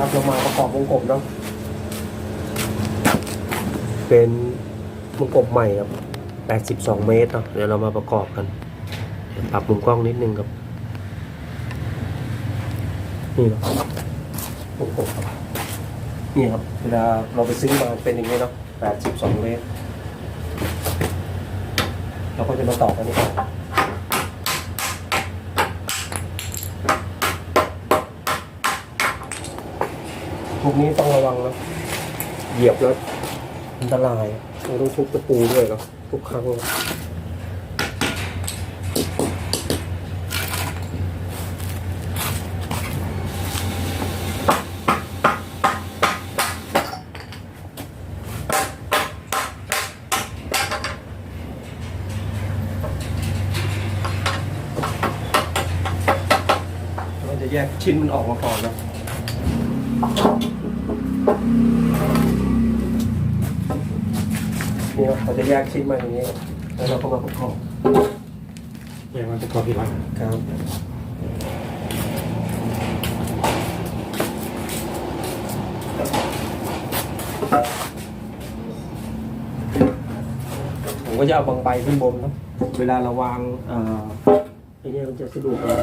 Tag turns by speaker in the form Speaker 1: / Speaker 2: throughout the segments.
Speaker 1: ครับเรามาประกอบวงกบเนาะเป็นวงกบใหม่ครับ 82 เมตรเนาะเดี๋ยวเรามาประกอบกันเดี๋ยวปรับมุมกล้องนิดนึงครับ นี่เนาะวงกบครับนี่ครับเวลาเราไปซื้อมาเป็นอย่างนี้เนาะ82 เมตรเราก็จะมาต่อกันนี่ก่อน พวกนี้ต้องระวังนะเหยียบแล้วอันตรายเราต้องทุบตะปูด้วยเนาะทุกครั้งเราจะแยกชิ้นมันออกมาก่อนนะ นี่ครับเราจะแยกชิ้นมาอย่างนี้ครับแล้วเราก็มาประกอบ
Speaker 2: แยกมันประกอบทีหลัง
Speaker 1: ครับผมก็จะเอาบางใบขึ้นบนนะเวลาเราวางเอ่อไอ้เนี่ยมันจะสะดวกเรา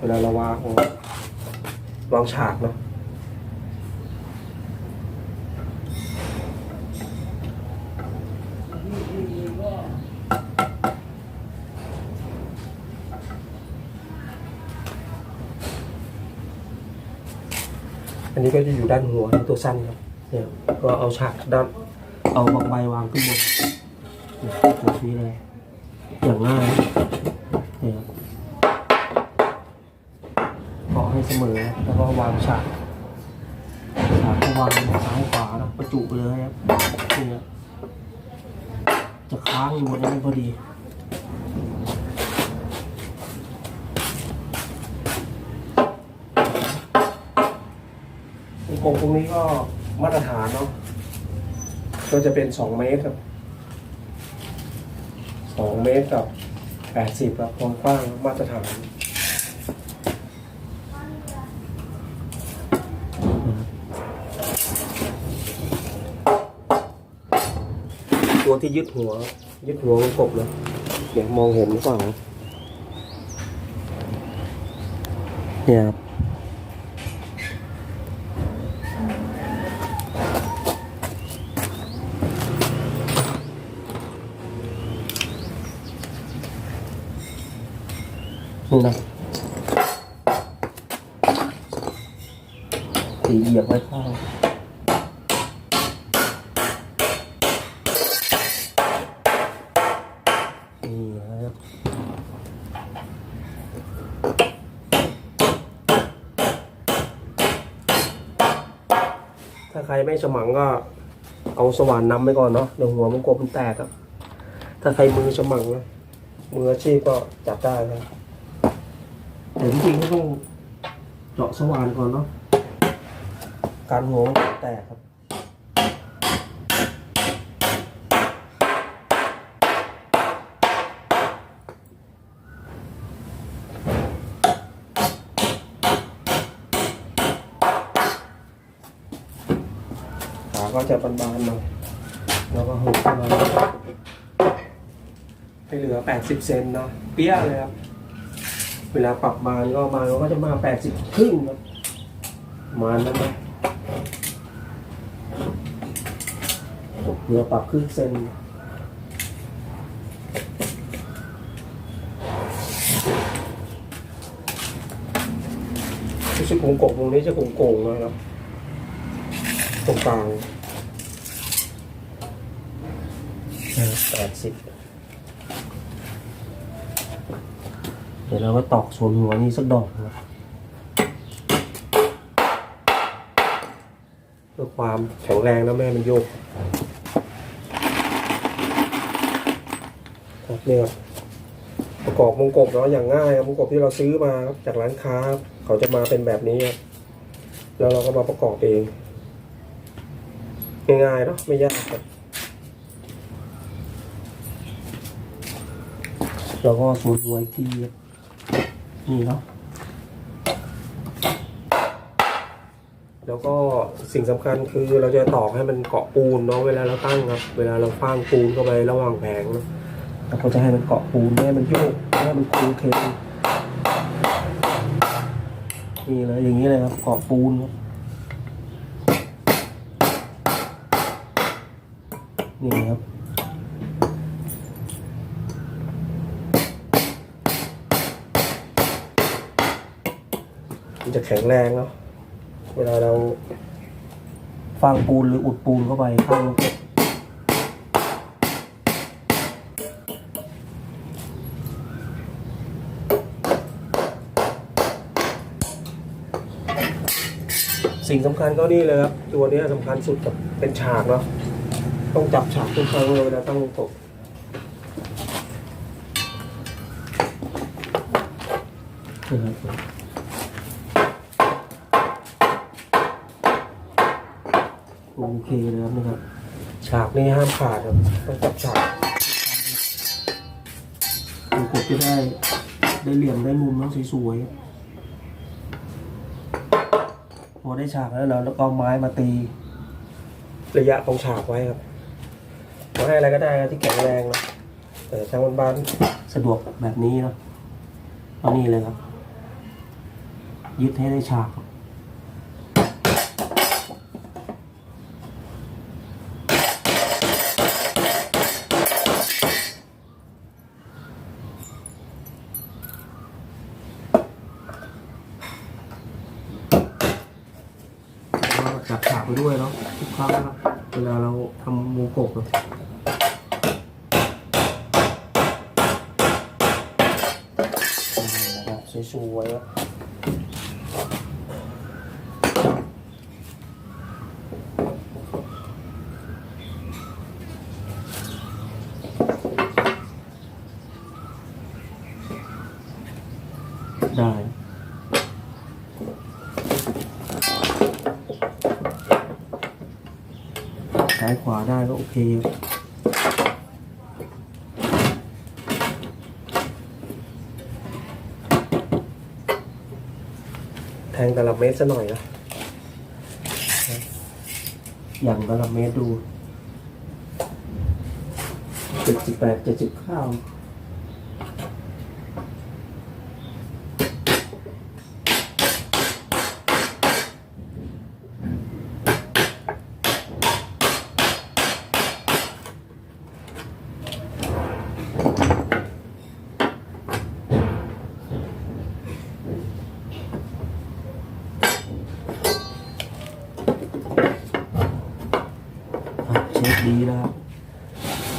Speaker 1: เวลาเราวาง วางฉากเนาะอันนี้ก็จะอยู่ด้านหัวตัวสั้นครับเนี่ยก็เอาฉากด้านเอาบางใบวางขึ้นบนแบบนี้เลยอย่างง่ายเนี่ยครับ เสมอ แล้วก็วางฉากฉากก็วางซ้ายขวานะประจุไปเลยครับเนี่ยจะค้างอยู่บนนั้นพอดีวงตรงนี้ก็มาตรฐานเนาะ ก็จะเป็นสองเมตรครับสองเมตรกับแปดสิบครับความกว้างมาตรฐาน ตัวที่ยึดหัว ยึดหัววงกบเลยเดี๋ยวมองเห็นหรือเปล่าเนี่ยครับนี่นะตีเหยียบไว้ข้างนี่นะครับถ้าใครไม่สมังก็เอาสว่านนำไปก่อนเนาะเดี๋ยวหัวมันกลัวมันแตกครับ ถ้าใครมือสมังนะมืออาชีพก็จับได้นะแต่จริงๆก็ต้องเจาะสว่านก่อนเนาะการหัวแตกครับ ขาก็จะบานๆหน่อยแล้วก็หุบมาให้เหลือ 80 เซนเนาะเปี้ยเลยครับ เวลาปรับบานก็บานก็จะมา 80 ครึ่งครับมาณนั้นนะเหลือปรับครึ่งเซนไม่ใช่โกงกงตรงนี้จะโกงโกงนะครับตรงกลาง แปดสิบเดี๋ยวเราก็ตอกส่วนหัวนี้สักดอกนะเพื่อความแข็งแรงแล้วแม่มันโยกครับเนี่ยประกอบมงกบเนาะอย่างง่ายครับมงกบที่เราซื้อมาจากร้านค้า เขาจะมาเป็นแบบนี้ครับแล้วเราก็มาประกอบเองง่ายๆเนาะไม่ยากครับ แล้วก็ส่วนหัวอีกทีนี่เนาะแล้วก็สิ่งสำคัญคือเราจะตอกให้มันเกาะปูนเนาะเวลาเราตั้งครับ เวลาเราฟางปูนเข้าไประหว่างแผงเนะเราก็จะให้มันเกาะปูนไม่ให้มันโยกไม่ให้มันค้งเคงนี่เลยอย่างนี้เลยครับเกาะปูนครับนี่ครับ มันจะแข็งแรงเนาะเวลาเราฟางปูนหรืออุดปูนเข้าไปข้างสิ่งสำคัญก็นี่เลยครับ ตัวนี้สำคัญสุดกับเป็นฉากเนาะต้องจับฉากทุกครั้งเลยเวลาตั้งตกนะครับ โอเคนะครับนะครับ ฉากนี้ห้ามขาดครับต้องจับฉากดูกดจะได้ได้เหลี่ยมได้มุมแล้วสวยๆพอได้ฉากแล้วเราแล้วก็เอาไม้มาตี ระยะตรงฉากไว้ครับเราให้อะไรก็ได้ครับที่แข็งแรงนะแต่ทางบ้านๆสะดวกแบบนี้เนาะเอานี่เลยครับ ยึดให้ได้ฉากครับ ก็ จับฉากไปด้วยเนาะทุกครั้งนะครับเวลาเราทำวงกบอะนะครับสวยๆอะได้ ซ้ายขวา ได้ก็โอเคแทงตลับเมตรซะหน่อยนะอย่างตลับเมตรดูเจ็ดสิบแปดเจ็ดสิบเก้า อะเช็คดีแล้วครับ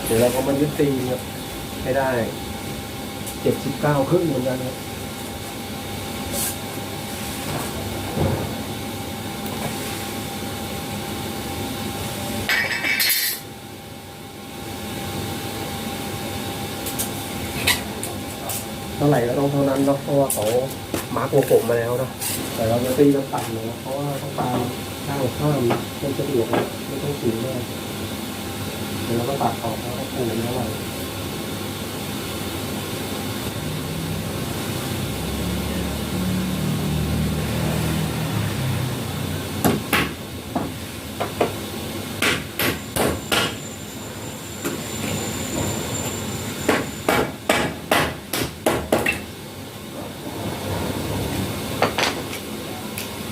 Speaker 1: เดี๋ยวเราก็มายึดตีครับให้ได้เจ็ดสิบเก้าครึ่งเหมือนกันครับเท่าไหร่ก็ต้องเท่านั้นเนาะเพราะว่าเขามาร์กวงกลมมาแล้วเนาะแต่เราจะตีเราต่ำเลยนะเพราะว่าต้องตามข้างข้ามมันสะดวกนะไม่ต้องสูงมาก เดี๋ยวก็ตัดออกแล้วก็ปูนเท่าไร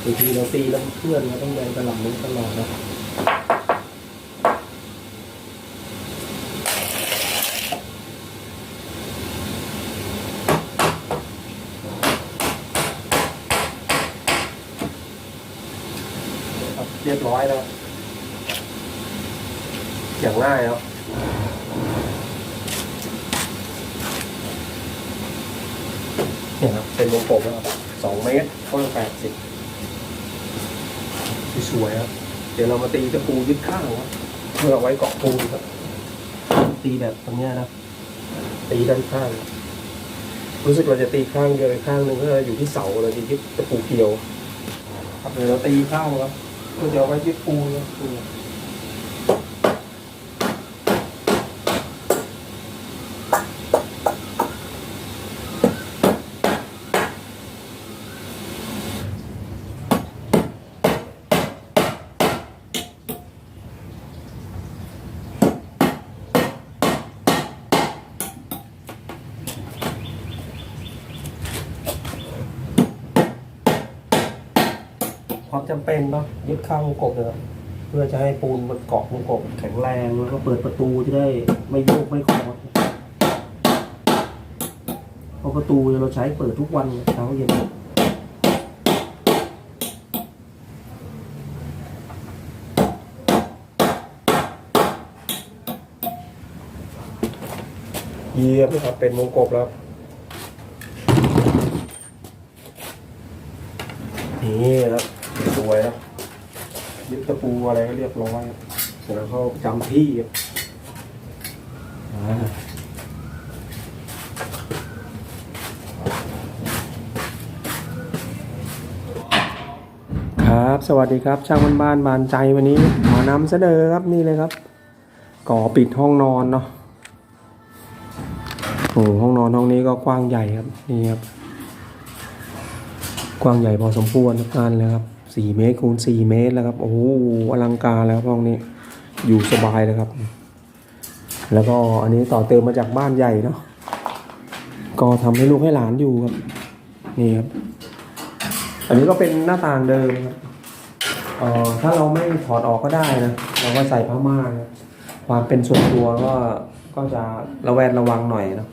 Speaker 1: บางทีเราตีแล้วเพื่อนเราต้องแรงตลอดนี้ตลอดนะครับเรียบร้ อยแล้ว อย่างง่ายแล้วเนี่ยครับเป็นวงกลมแล้วครับสองเมตรกว้างแปดสิบสวยครับ เดี๋ยวเรามาตีตะปูยึดข้างครับเพื่อเอาไว้เกาะปูนครับ ตีแบบตรงเนี้ยนะตีด้านข้าง รู้สึกเราจะตีข้างเดียวข้างหนึ่งก็อยู่ที่เสาเราจะยึดตะปูเกี่ยวครับเดี๋ยวเราตีเข้าครับ ก็จะเอาไว้ยึดปูนครั ความจำเป็นเนาะยึดข้างวงกบนะครับเพื่อจะให้ปูนมันเกาะวงกบแข็งแรงแล้วก็เปิดประตูจะได้ไม่โยกไม่คอดเพราะประตูเราใช้เปิดทุกวันเช้าเย็นเยี่ยมครับเป็นวงกบแล้ว นี่ครับ วยครับยึดตะปูอะไรก็เรียบร้อยครับเสร็จแล้วเขาจำที่ครับครับ สวัสดีครับ ช่างบ้านบ้านบานใจวันนี้มานำเสนอครับนี่เลยครับ ก่อปิดห้องนอนเนาะโอ้ห้องนอนห้องนี้ก็กว้างใหญ่ครับนี่ครับ กว้างใหญ่พอสมควรทุกอันเลยครับ สี่เมตรคูณสี่เมตรแล้วครับ โอ้โหอลังการแล้วห้องนี้ อยู่สบายเลยครับ แล้วก็อันนี้ต่อเติมมาจากบ้านใหญ่เนาะ ก็ทำให้ลูกให้หลานอยู่ครับ นี่ครับ อันนี้ก็เป็นหน้าต่างเดิมครับเอ่อถ้าเราไม่ถอดออกก็ได้นะ เราก็ใส่ผ้าม่านครับความเป็นส่วนตัวก็ก็จะระแวดระวังหน่อยเนาะ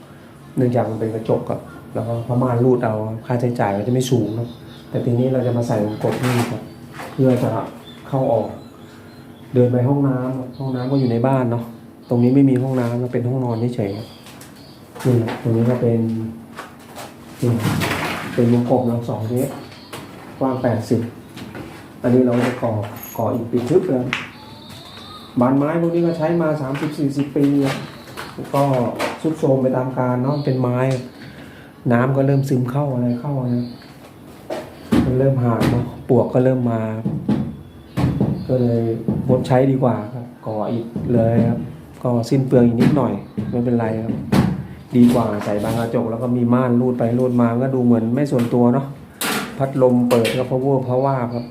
Speaker 1: เนื่องจากมันเป็นกระจกอะแล้วก็ผ้าม่านรูดเอา ค่าใช้จ่ายก็จะไม่สูงเนอะ แต่ทีนี้เราจะมาใส่วงกดนี่ครับ เพื่อจะเข้าออก เดินไปห้องน้ำครับห้องน้ำก็อยู่ในบ้านเนาะตรงนี้ไม่มีห้องน้ำมันเป็นห้องนอนเฉยๆนี่ตรงนี้ก็เป็นนี่เป็นวงกบเราสองเมตรกว้างแปดสิบอันนี้เราจะก่อก่ออีกปิดทึบเลยบานไม้พวกนี้ก็ใช้มาสามสิบสี่สิบปีก็สุดโทรมไปตามกาลเนาะเป็นไม้ น้ำก็เริ่มซึมเข้าอะไรเข้านะ มันเริ่มหายเนาะปวกก็เริ่มมา ก็เลยงดใช้ดีกว่าครับก่ออีกเลยครับก็สิ้นเปลืองอีกนิดหน่อยไม่เป็นไรครับ ดีกว่าใส่บานกระจกแล้วก็มีม่านรูดไปรูดมาก็ดูเหมือนไม่ส่วนตัวเนาะพัดลมเปิดก็เพราะว่าเพราะว่าครับ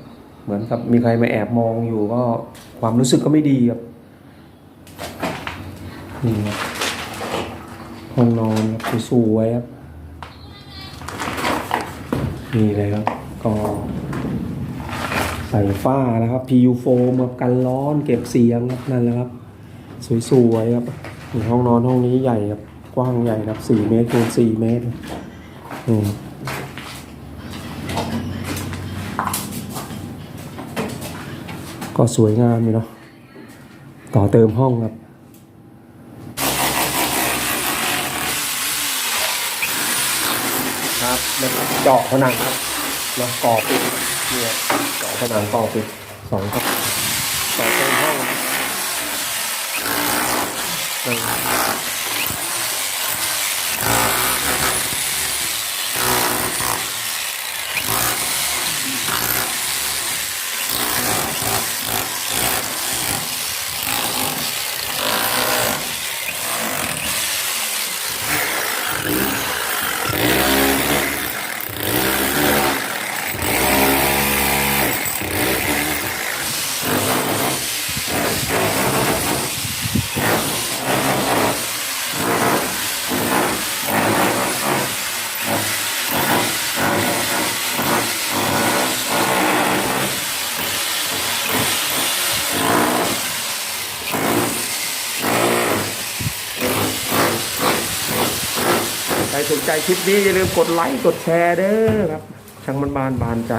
Speaker 1: เหมือนกับมีใครมาแอบมองอยู่ก็ความรู้สึกก็ไม่ดีครับนี่ครับห้องนอนครับสวยครับนี่เลยครับ ก็ใส่ฝ้านะครับ PU โฟมครับกันร้อนเก็บเสียงครับนั่นแหละครับ สวยๆครับห้องนอนห้องนี้ใหญ่ครับ กว้างใหญ่ครับสี่เมตรคูณสี่เมตรอืมก็สวยงามอยู่เนาะต่อเติมห้องครับ ครับเจาะผนังครับ นะก่อปิดเนี่ยเจาะผนังก่อปิดสองครับต่อเติมห้องนะ คลิปนี้อย่าลืมกดไลค์กดแชร์เด้อครับช่างมันบานบานใจ